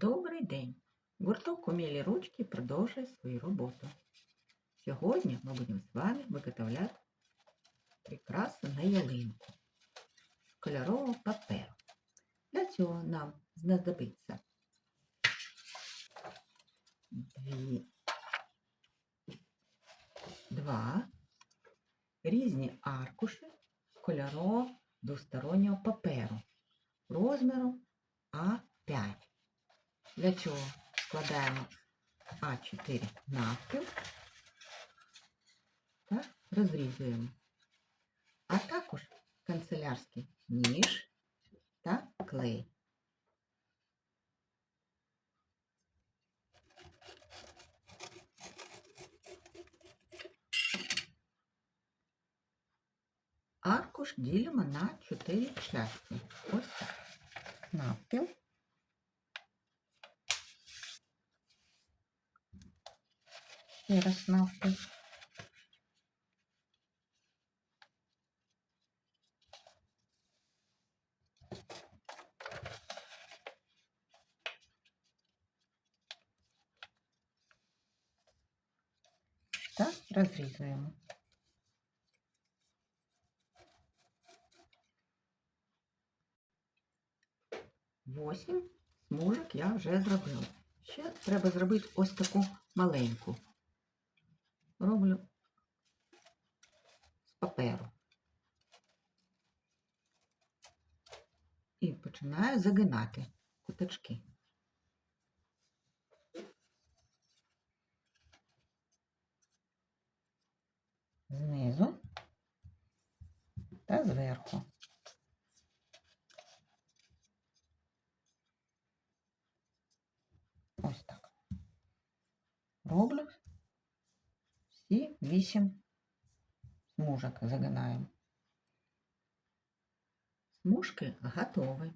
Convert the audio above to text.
Добрий день! Гурток «Умілі ручки продовжує свою роботу. Сьогодні ми будемо з вами виготовляти прикраси на ялинку з кольорового паперу. Для цього нам знадобиться дві, два різні аркуші кольорового двостороннього паперу розміру А5. Для цього складаємо А4 навпіл та розрізуємо. А також канцелярський ніж та клей. Аркуш ділимо на 4 частини. Ось так. Навпіл. Ще раз навпіл. Та розрізуємо. Восім смужок я вже зробила. Ще треба зробити ось таку маленьку. Роблю з паперу. І починаю загинати куточки. Знизу та зверху. Ось так. Роблю всі вісім смужок загинаємо. Смужки готові.